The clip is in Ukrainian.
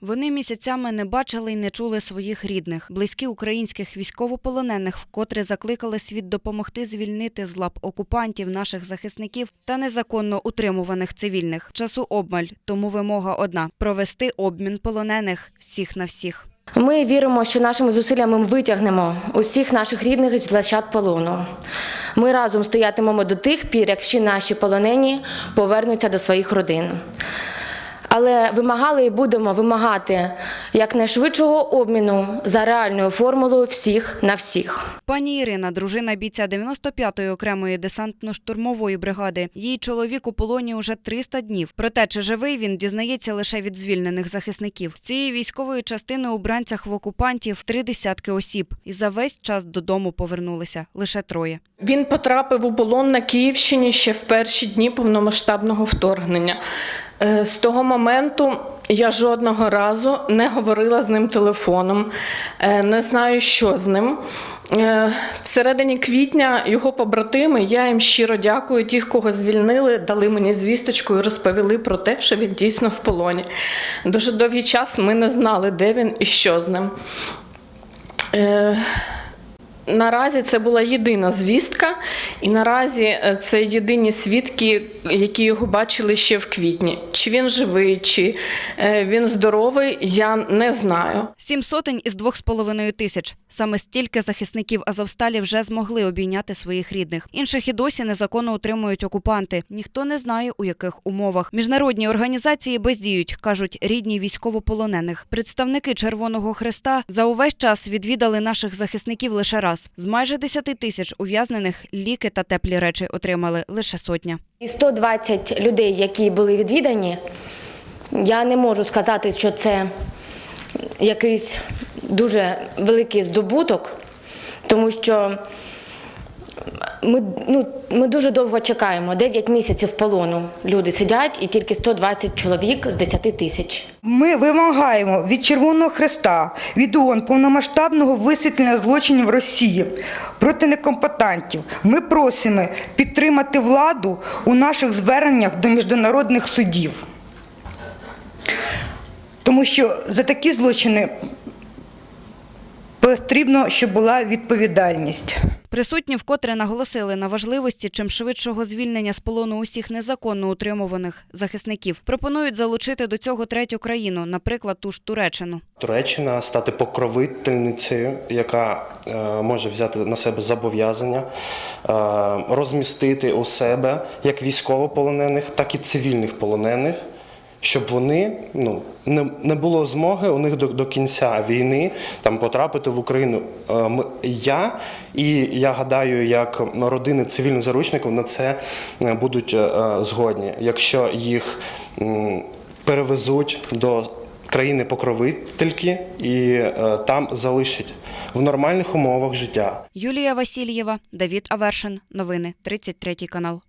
Вони місяцями не бачили й не чули своїх рідних. Близькі українських військовополонених вкотре закликали світ допомогти звільнити з лап окупантів наших захисників та незаконно утримуваних цивільних. Часу обмаль, тому вимога одна провести обмін полонених всіх на всіх. Ми віримо, що нашими зусиллями ми витягнемо усіх наших рідних з лащат полону. Ми разом стоятимемо до тих пір, як всі наші полонені повернуться до своїх родин. Але вимагали і будемо вимагати якнайшвидшого обміну за реальною формулою всіх на всіх. Пані Ірина, дружина бійця 95-ї окремої десантно-штурмової бригади. Її чоловік у полоні уже 300 днів. Проте, чи живий він дізнається лише від звільнених захисників. З цієї військової частини у бранцях в окупантів три десятки осіб, і за весь час додому повернулися лише троє. Він потрапив у полон на Київщині ще в перші дні повномасштабного вторгнення. Е, З того моменту я жодного разу не говорила з ним телефоном, е, не знаю, що з ним. Е, Всередині квітня його побратими, я їм щиро дякую, ті, кого звільнили, дали мені звісточку і розповіли про те, що він дійсно в полоні. Дуже довгий час ми не знали, де він і що з ним. Наразі це була єдина звістка, і наразі е, це єдині свідки, які його бачили ще в квітні. Чи він живий, чи е, він здоровий, я не знаю. Сім сотень із двох з половиною тисяч. Саме стільки захисників Азовсталі вже змогли обійняти своїх рідних. Інших і досі незаконно утримують окупанти. Ніхто не знає, у яких умовах. Міжнародні організації бездіють, кажуть рідні військовополонених. Представники Червоного Хреста за увесь час відвідали наших захисників лише раз. З майже 10 тисяч ув'язнених ліки та теплі речі отримали лише сотня. І 120 людей, які були відвідані, я не можу сказати, що це якийсь дуже великий здобуток, тому що ми, ну, ми дуже довго чекаємо. 9 місяців полону люди сидять і тільки 120 чоловік з 10 тисяч. Ми вимагаємо від Червоного Хреста, від ООН повномасштабного висвітлення злочинів Росії проти некомпетентів. Ми просимо підтримати владу у наших зверненнях до міжнародних судів. Тому що за такі злочини потрібно, щоб була відповідальність. Присутні вкотре наголосили на важливості чим швидшого звільнення з полону усіх незаконно утримуваних захисників. Пропонують залучити до цього третю країну, наприклад, ту ж Туреччину. Туреччина стати покровительницею, яка е, може взяти на себе зобов'язання, е, розмістити у себе як військовополонених, так і цивільних полонених, щоб вони ну не, не було змоги у них до, до кінця війни там потрапити в Україну. Е, Я і я гадаю, як родини цивільних заручників на це е, будуть е, згодні, якщо їх перевезуть до країни-покровительки і там залишать в нормальних умовах життя. Юлія Васильєва, Давід Авершин. Новини 33 канал.